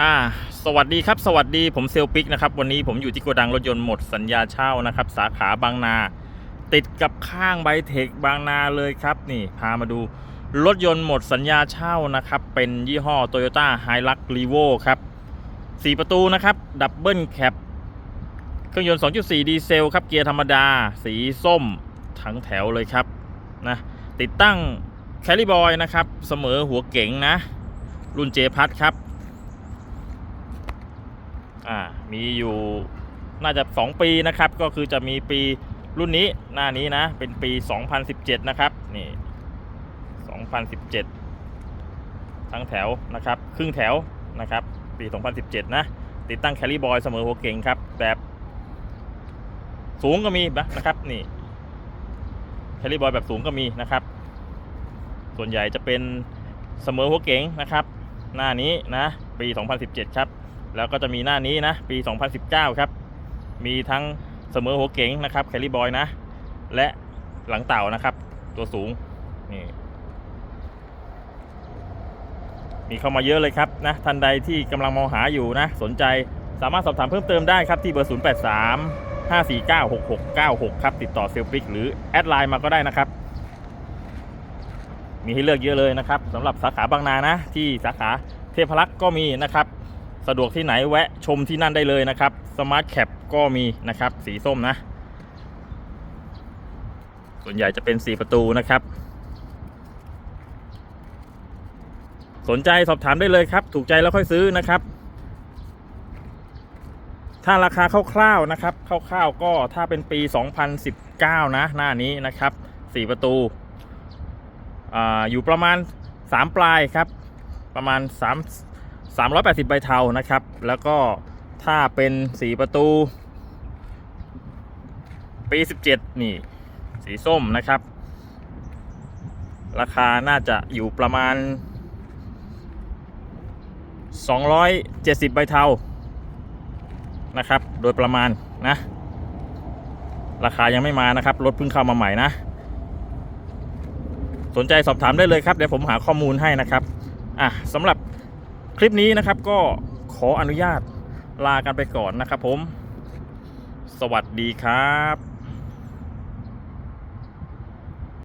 อ่าสวัสดีครับสวัสดีผมเซลปิกนะครับวันนี้ผมอยู่ที่โกดังรถยนต์หมดสัญญาเช่านะครับ สาขาบางนา ติดกับข้างไบเทคบางนาเลยครับนี่พามาดูรถยนต์หมดสัญญาเช่านะครับ เป็นยี่ห้อ Toyota h i l u x r e v o ครับ4ประตูนะครับดับเบิลแคปเครื่องยนต์ 2.4 ดีเซลครับเกียร์ธรรมดา สีส้มทั้งแถวเลยครับนะติดตั้งแคลิบอยนะครับเสมอหัวเก๋งนะรุ่นเจพัทครับ อ่ามีอยู่น่าจะ 2 ปีนะครับ ก็คือจะมีปีรุ่นนี้หน้านี้นะ เป็นปี 2017 นะครับ นี่ 2017 ทั้งแถวนะครับ ครึ่งแถวนะครับ ปี 2017 นะ ติดตั้งแคลิบอยเสมอหัวเก่งครับ แบบสูงก็มีนะครับนี่แคลิบอยแบบสูงก็มีนะครับ ส่วนใหญ่จะเป็นเสมอหัวเก๋งนะครับ หน้านี้นะ ปี 2017 ครับ แล้วก็จะมีหน้านี้นะ ปี 2019 ครับ มีทั้งเสมอหัวเก๋งนะครับแคลิบอยนะ และหลังเต่านะครับ ตัวสูงนี่มีเข้ามาเยอะเลยครับนะท่านใดที่กำลังมองหาอยู่นะ สนใจสามารถสอบถามเพิ่มเติมได้ครับที่เบอร์ 083 549 6696 ครับ ติดต่อเซลฟิกหรือแอดไลน์มาก็ได้นะครับ มีให้เลือกเยอะเลยนะครับสำหรับสาขาบางนานะ ที่สาขาเทพรักษ์ก็มีนะครับ สะดวกที่ไหนแวะชมที่นั่นได้เลยนะครับสมาร์ทแคปก็มีนะครับ สีส้มนะ ส่วนใหญ่จะเป็น4ประตูนะครับ สนใจสอบถามได้เลยครับ ถูกใจแล้วค่อยซื้อนะครับ ถ้าราคาคร่าวๆนะครับคร่าวๆก็ถ้าเป็นปี 2019 นะ หน้านี้นะครับ 4 ประตูออยู่ประมาณ 3 ปลายครับ ประมาณ 3 380 ใบเทานะครับ แล้วก็ถ้าเป็น4ประตู ปี 17 นี่ สีส้มนะครับ ราคาน่าจะอยู่ประมาณ 270 ใบเทานะครับ โดยประมาณนะ ราคายังไม่มานะครับ รถเพิ่งเข้ามาใหม่นะ สนใจสอบถามได้เลยครับ เดี๋ยวผมหาข้อมูลให้นะครับ อะสำหรับ คลิปนี้นะครับก็ขออนุญาตลากันไปก่อนนะครับผม สวัสดีครับ